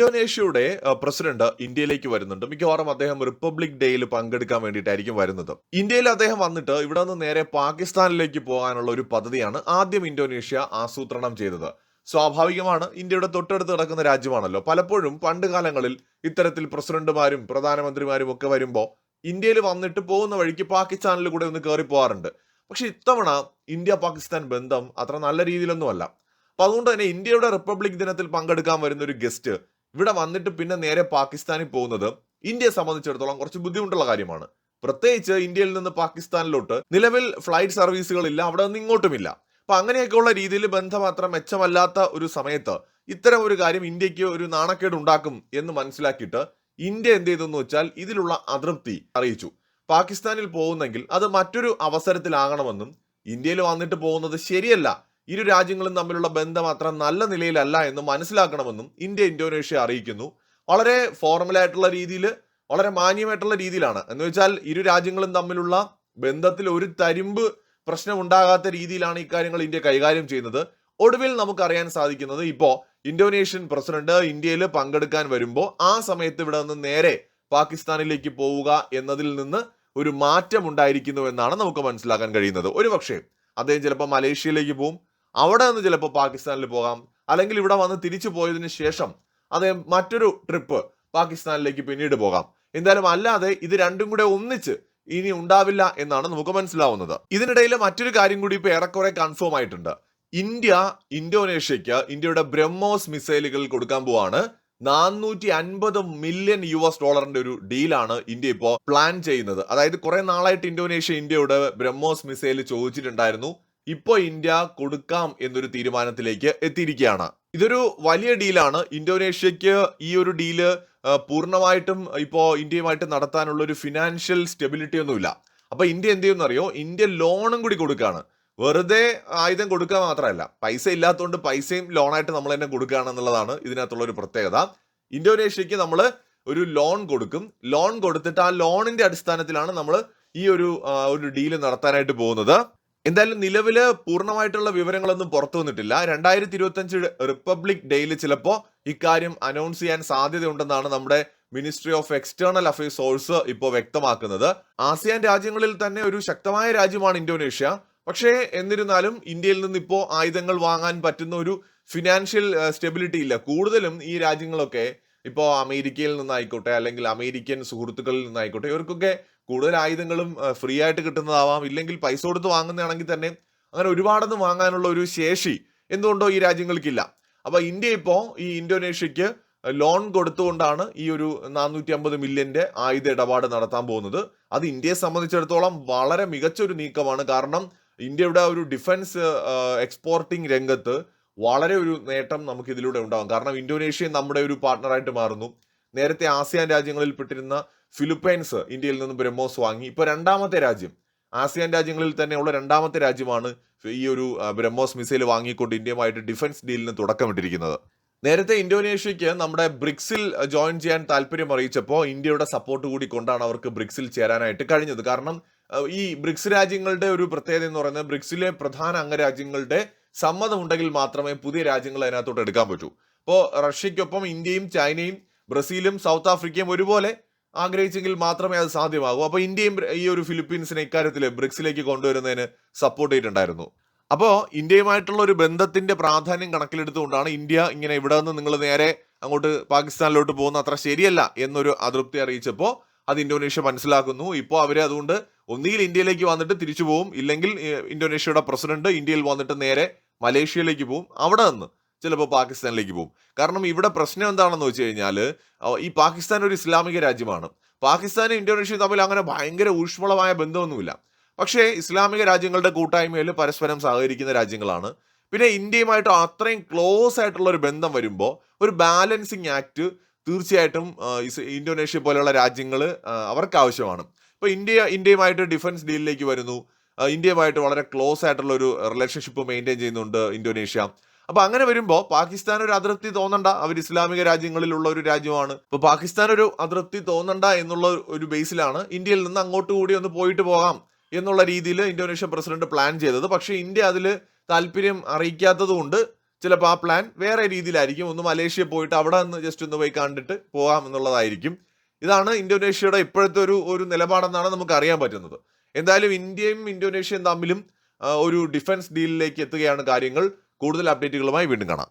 ഇന്തോനേഷ്യയുടെ president ഇന്ത്യയിലേക്ക് വരുന്നുണ്ട്. മിക്കവാറും അദ്ദേഹം റിപ്പബ്ലിക് ഡേയിൽ പങ്കെടുക്കാൻ വേണ്ടിയിട്ടായിരിക്കും വരുന്നത്. ഇന്ത്യയിൽ അദ്ദേഹം വന്നിട്ട് ഇവിടെ നിന്ന് നേരെ പാകിസ്ഥാനിലേക്ക് പോകാനുള്ള ഒരു പദ്ധതിയാണ് ആദ്യം ഇന്തോനേഷ്യ ആസൂത്രണം ചെയ്തത്. സ്വാഭാവികമാണ് ഇന്ത്യയുടെ തൊട്ടടുത്ത് കിടക്കുന്ന രാജ്യമാണല്ലോ. പലപ്പോഴും പണ്ട് കാലങ്ങളിൽ ഇത്തരത്തിൽ പ്രസിഡന്റുമാരും പ്രധാനമന്ത്രിമാരും ഒക്കെ വരുമ്പോൾ ഇന്ത്യയിൽ വന്നിട്ട് പോകുന്ന വഴിക്ക് പാകിസ്ഥാനിൽ കൂടെ ഒന്ന് കയറി പോകാറുണ്ട്. പക്ഷെ ഇത്തവണ ഇന്ത്യ പാകിസ്ഥാൻ ബന്ധം അത്ര നല്ല രീതിയിലൊന്നുമല്ല. അപ്പൊ അതുകൊണ്ട് തന്നെ ഇന്ത്യയുടെ റിപ്പബ്ലിക് ദിനത്തിൽ പങ്കെടുക്കാൻ വരുന്ന ഒരു ഗസ്റ്റ് ഇവിടെ വന്നിട്ട് പിന്നെ നേരെ പാകിസ്ഥാനിൽ പോകുന്നത് ഇന്ത്യയെ സംബന്ധിച്ചിടത്തോളം കുറച്ച് ബുദ്ധിമുട്ടുള്ള കാര്യമാണ്. പ്രത്യേകിച്ച് ഇന്ത്യയിൽ നിന്ന് പാകിസ്ഥാനിലോട്ട് നിലവിൽ ഫ്ലൈറ്റ് സർവീസുകളില്ല അവിടെ നിന്ന് ഇങ്ങോട്ടുമില്ല അപ്പൊ അങ്ങനെയൊക്കെയുള്ള രീതിയിൽ ബന്ധം അത്ര മെച്ചമല്ലാത്ത ഒരു സമയത്ത് ഇത്തരം ഒരു കാര്യം ഇന്ത്യയ്ക്ക് ഒരു നാണക്കേട് ഉണ്ടാക്കും എന്ന് മനസ്സിലാക്കിയിട്ട് ഇന്ത്യ എന്ത് ചെയ്തെന്ന് വെച്ചാൽ ഇതിലുള്ള അതൃപ്തി അറിയിച്ചു. പാകിസ്ഥാനിൽ പോകുന്നെങ്കിൽ അത് മറ്റൊരു അവസരത്തിലാകണമെന്നും ഇന്ത്യയിൽ വന്നിട്ട് പോകുന്നത് ശരിയല്ല ഇരു രാജ്യങ്ങളും തമ്മിലുള്ള ബന്ധം അത്ര നല്ല നിലയിലല്ല എന്ന് മനസ്സിലാക്കണമെന്നും ഇന്ത്യ ഇന്തോനേഷ്യ അറിയിക്കുന്നു. വളരെ ഫോർമൽ ആയിട്ടുള്ള രീതിയിൽ വളരെ മാന്യമായിട്ടുള്ള രീതിയിലാണ്. എന്ന് വെച്ചാൽ ഇരു രാജ്യങ്ങളും തമ്മിലുള്ള ബന്ധത്തിൽ ഒരു തരിമ്പ് പ്രശ്നം ഉണ്ടാകാത്ത രീതിയിലാണ് ഇക്കാര്യങ്ങൾ ഇന്ത്യ കൈകാര്യം ചെയ്യുന്നത്. ഒടുവിൽ നമുക്കറിയാൻ സാധിക്കുന്നത് ഇപ്പോൾ ഇന്തോനേഷ്യൻ പ്രസിഡന്റ് ഇന്ത്യയിൽ പങ്കെടുക്കാൻ വരുമ്പോൾ ആ സമയത്ത് ഇവിടെ നിന്ന് നേരെ പാകിസ്ഥാനിലേക്ക് പോവുക എന്നതിൽ നിന്ന് ഒരു മാറ്റം ഉണ്ടായിരിക്കുന്നു എന്നാണ് നമുക്ക് മനസ്സിലാക്കാൻ കഴിയുന്നത്. ഒരുപക്ഷെ അദ്ദേഹം ചിലപ്പോൾ മലേഷ്യയിലേക്ക് പോകും അവിടെ നിന്ന് ചിലപ്പോൾ പാകിസ്ഥാനിൽ പോകാം. അല്ലെങ്കിൽ ഇവിടെ വന്ന് തിരിച്ചു പോയതിന് ശേഷം അദ്ദേഹം മറ്റൊരു ട്രിപ്പ് പാകിസ്ഥാനിലേക്ക് പിന്നീട് പോകാം. എന്തായാലും അല്ലാതെ ഇത് രണ്ടും കൂടെ ഒന്നിച്ച് ഇനി ഉണ്ടാവില്ല എന്നാണ് നമുക്ക് മനസ്സിലാവുന്നത്. ഇതിനിടയിൽ മറ്റൊരു കാര്യം കൂടി ഇപ്പോൾ ഏറെക്കുറെ കൺഫേം ആയിട്ടുണ്ട്. ഇന്ത്യ ഇന്തോനേഷ്യയ്ക്ക് ഇന്ത്യയുടെ ബ്രഹ്മോസ് മിസൈലുകൾ കൊടുക്കാൻ പോവാണ്. നാനൂറ്റി അൻപത് മില്യൺ യു എസ് ഡോളറിന്റെ ഒരു ഡീലാണ് ഇന്ത്യ ഇപ്പോൾ പ്ലാൻ ചെയ്യുന്നത്. അതായത് കുറെ നാളായിട്ട് ഇന്തോനേഷ്യ ഇന്ത്യയുടെ ബ്രഹ്മോസ് മിസൈൽ ചോദിച്ചിട്ടുണ്ടായിരുന്നു. ഇപ്പോ ഇന്ത്യ കൊടുക്കാം എന്നൊരു തീരുമാനത്തിലേക്ക് എത്തിയിരിക്കുകയാണ്. ഇതൊരു വലിയ ഡീലാണ്. ഇന്തോനേഷ്യക്ക് ഈ ഒരു ഡീൽ പൂർണമായിട്ടും ഇപ്പോൾ ഇന്ത്യയുമായിട്ട് നടത്താനുള്ള ഒരു ഫിനാൻഷ്യൽ സ്റ്റെബിലിറ്റി ഒന്നുമില്ല. അപ്പൊ ഇന്ത്യ എന്ത് ചെയ്യുമെന്ന് അറിയോ ഇന്ത്യ ലോണും കൂടി കൊടുക്കുകയാണ്. വെറുതെ ആയുധം കൊടുക്കുക മാത്രമല്ല പൈസ ഇല്ലാത്തതുകൊണ്ട് പൈസയും ലോണായിട്ട് നമ്മൾ തന്നെ കൊടുക്കുകയാണ് എന്നുള്ളതാണ് ഇതിനകത്തുള്ള ഒരു പ്രത്യേകത. ഇന്തോനേഷ്യക്ക് നമ്മൾ ഒരു ലോൺ കൊടുക്കും. ലോൺ കൊടുത്തിട്ട് ആ ലോണിന്റെ അടിസ്ഥാനത്തിലാണ് നമ്മൾ ഈ ഒരു ഒരു ഡീൽ നടത്താനായിട്ട് പോകുന്നത്. എന്തായാലും നിലവിൽ പൂർണമായിട്ടുള്ള വിവരങ്ങളൊന്നും പുറത്തു വന്നിട്ടില്ല. രണ്ടായിരത്തി ഇരുപത്തി അഞ്ച് റിപ്പബ്ലിക് ഡേയിൽ ചിലപ്പോൾ ഇക്കാര്യം അനൗൺസ് ചെയ്യാൻ സാധ്യതയുണ്ടെന്നാണ് നമ്മുടെ ministry of external affairs source ഇപ്പോൾ വ്യക്തമാക്കുന്നത്. ആസിയാൻ രാജ്യങ്ങളിൽ തന്നെ ഒരു ശക്തമായ രാജ്യമാണ് ഇന്തോനേഷ്യ. പക്ഷേ എന്നിരുന്നാലും ഇന്ത്യയിൽ നിന്ന് ഇപ്പോൾ ആയുധങ്ങൾ വാങ്ങാൻ പറ്റുന്ന ഒരു ഫിനാൻഷ്യൽ സ്റ്റെബിലിറ്റി ഇല്ല. കൂടുതലും ഈ രാജ്യങ്ങളൊക്കെ ഇപ്പോൾ അമേരിക്കയിൽ നിന്നായിക്കോട്ടെ അല്ലെങ്കിൽ അമേരിക്കൻ സുഹൃത്തുക്കളിൽ നിന്നായിക്കോട്ടെ ഇവർക്കൊക്കെ കൂടുതൽ ആയുധങ്ങളും ഫ്രീ ആയിട്ട് കിട്ടുന്നതാവാം. ഇല്ലെങ്കിൽ പൈസ കൊടുത്ത് വാങ്ങുന്നതാണെങ്കിൽ തന്നെ അങ്ങനെ ഒരുപാടൊന്നും വാങ്ങാനുള്ള ഒരു ശേഷി എന്തുകൊണ്ടോ ഈ രാജ്യങ്ങൾക്കില്ല. അപ്പോൾ ഇന്ത്യ ഇപ്പോൾ ഈ ഇന്തോനേഷ്യക്ക് ലോൺ കൊടുത്തുകൊണ്ടാണ് ഈ ഒരു നാനൂറ്റി അമ്പത് മില്യന്റെ ആയുധ ഇടപാട് നടത്താൻ പോകുന്നത്. അത് ഇന്ത്യയെ സംബന്ധിച്ചിടത്തോളം വളരെ മികച്ച ഒരു നീക്കമാണ്. കാരണം ഇന്ത്യയുടെ ഒരു ഡിഫൻസ് എക്സ്പോർട്ടിംഗ് രംഗത്ത് വളരെ ഒരു നേട്ടം നമുക്ക് ഇതിലൂടെ ഉണ്ടാകും കാരണം ഇന്തോനേഷ്യ നമ്മുടെ ഒരു പാർട്ണറായിട്ട് മാറുന്നു. നേരത്തെ ആസിയാൻ രാജ്യങ്ങളിൽ പെട്ടിരുന്ന ഫിലിപ്പൈൻസ് ഇന്ത്യയിൽ നിന്ന് ബ്രഹ്മോസ് വാങ്ങി. ഇപ്പൊ രണ്ടാമത്തെ രാജ്യം. ആസിയാൻ രാജ്യങ്ങളിൽ തന്നെയുള്ള രണ്ടാമത്തെ രാജ്യമാണ് ഈ ഒരു ബ്രഹ്മോസ് മിസൈൽ വാങ്ങിക്കൊണ്ട് ഇന്ത്യയുമായിട്ട് ഡിഫൻസ് ഡീലിന് തുടക്കമിട്ടിരിക്കുന്നത്. നേരത്തെ ഇന്തോനേഷ്യയ്ക്ക് നമ്മുടെ ബ്രിക്സിൽ ജോയിൻ ചെയ്യാൻ താല്പര്യം അറിയിച്ചപ്പോൾ ഇന്ത്യയുടെ സപ്പോർട്ട് കൂടി കൊണ്ടാണ് അവർക്ക് ബ്രിക്സിൽ ചേരാനായിട്ട് കഴിഞ്ഞത്. കാരണം ഈ ബ്രിക്സ് രാജ്യങ്ങളുടെ ഒരു പ്രത്യേകത എന്ന് പറയുന്നത് ബ്രിക്സിലെ പ്രധാന അംഗരാജ്യങ്ങളുടെ സമ്മതമുണ്ടെങ്കിൽ മാത്രമേ പുതിയ രാജ്യങ്ങൾ അതിനകത്തോട്ട് എടുക്കാൻ പറ്റൂ. ഇപ്പോൾ റഷ്യയ്ക്കൊപ്പം ഇന്ത്യയും ചൈനയും ബ്രസീലും സൗത്ത് ആഫ്രിക്കയും ഒരുപോലെ ആഗ്രഹിച്ചെങ്കിൽ മാത്രമേ അത് സാധ്യമാകൂ. അപ്പോൾ ഇന്ത്യയും ഈ ഒരു ഫിലിപ്പീൻസിനെ ഇക്കാര്യത്തിൽ ബ്രിക്സിലേക്ക് കൊണ്ടുവരുന്നതിന് സപ്പോർട്ട് ചെയ്തിട്ടുണ്ടായിരുന്നു. അപ്പോൾ ഇന്ത്യയുമായിട്ടുള്ള ഒരു ബന്ധത്തിന്റെ പ്രാധാന്യം കണക്കിലെടുത്തുകൊണ്ടാണ് ഇന്ത്യ ഇങ്ങനെ ഇവിടെ നിന്ന് നിങ്ങൾ നേരെ അങ്ങോട്ട് പാകിസ്ഥാനിലോട്ട് പോകുന്ന അത്ര ശരിയല്ല എന്നൊരു അതൃപ്തി അറിയിച്ചപ്പോൾ അത് ഇന്തോനേഷ്യ മനസ്സിലാക്കുന്നു. ഇപ്പോൾ അവരെ അതുകൊണ്ട് ഒന്നുകിൽ ഇന്ത്യയിലേക്ക് വന്നിട്ട് തിരിച്ചു പോകും ഇല്ലെങ്കിൽ ഇന്തോനേഷ്യയുടെ പ്രസിഡന്റ് ഇന്ത്യയിൽ വന്നിട്ട് നേരെ മലേഷ്യയിലേക്ക് പോകും അവിടെ നിന്ന് ചിലപ്പോൾ പാകിസ്ഥാനിലേക്ക് പോകും കാരണം ഇവിടെ പ്രശ്നം എന്താണെന്ന് വെച്ച് കഴിഞ്ഞാൽ ഈ പാകിസ്ഥാൻ ഒരു ഇസ്ലാമിക രാജ്യമാണ്. പാകിസ്ഥാനും ഇന്തോനേഷ്യയും തമ്മിൽ അങ്ങനെ ഭയങ്കര ഊഷ്മളമായ ബന്ധമൊന്നുമില്ല. പക്ഷേ ഇസ്ലാമിക രാജ്യങ്ങളുടെ കൂട്ടായ്മയിൽ പരസ്പരം സഹകരിക്കുന്ന രാജ്യങ്ങളാണ്. പിന്നെ ഇന്ത്യയുമായിട്ട് അത്രയും ക്ലോസ് ആയിട്ടുള്ള ഒരു ബന്ധം വരുമ്പോൾ ഒരു ബാലൻസിങ് ആക്ട് തീർച്ചയായിട്ടും ഇന്തോനേഷ്യ പോലെയുള്ള രാജ്യങ്ങൾ അവർക്ക് ആവശ്യമാണ്. ഇപ്പോൾ ഇന്ത്യ ഇന്ത്യയുമായിട്ട് ഡിഫൻസ് ഡീലിലേക്ക് വരുന്നു. ഇന്ത്യയുമായിട്ട് വളരെ ക്ലോസ് ആയിട്ടുള്ള ഒരു റിലേഷൻഷിപ്പ് മെയിന്റെയിൻ ചെയ്യുന്നുണ്ട് ഇന്തോനേഷ്യ. അപ്പൊ അങ്ങനെ വരുമ്പോൾ പാകിസ്ഥാൻ ഒരു അതൃപ്തി തോന്നണ്ട. അവർ ഇസ്ലാമിക രാജ്യങ്ങളിലുള്ള ഒരു രാജ്യമാണ്. ഇപ്പൊ പാകിസ്ഥാൻ ഒരു അതൃപ്തി തോന്നണ്ട എന്നുള്ള ഒരു ബേസിലാണ് ഇന്ത്യയിൽ നിന്ന് അങ്ങോട്ട് കൂടി ഒന്ന് പോയിട്ട് പോകാം എന്നുള്ള രീതിയിൽ ഇന്തോനേഷ്യൻ പ്രസിഡന്റ് പ്ലാൻ ചെയ്തത്. പക്ഷേ ഇന്ത്യ അതിൽ താല്പര്യം അറിയിക്കാത്തത് കൊണ്ട് ചിലപ്പോൾ ആ പ്ലാൻ വേറെ രീതിയിലായിരിക്കും. ഒന്ന് മലേഷ്യ പോയിട്ട് അവിടെ നിന്ന് ജസ്റ്റ് ഒന്ന് പോയി കണ്ടിട്ട് പോകാം എന്നുള്ളതായിരിക്കും. ഇതാണ് ഇന്തോനേഷ്യയുടെ ഇപ്പോഴത്തെ ഒരു ഒരു നിലപാടെന്നാണ് നമുക്ക് അറിയാൻ പറ്റുന്നത്. എന്തായാലും ഇന്ത്യയും ഇന്തോനേഷ്യയും തമ്മിലും ഒരു ഡിഫൻസ് ഡീലിലേക്ക് എത്തുകയാണ് കാര്യങ്ങൾ. കൂടുതൽ അപ്ഡേറ്റുകളുമായി വീണ്ടും കാണാം.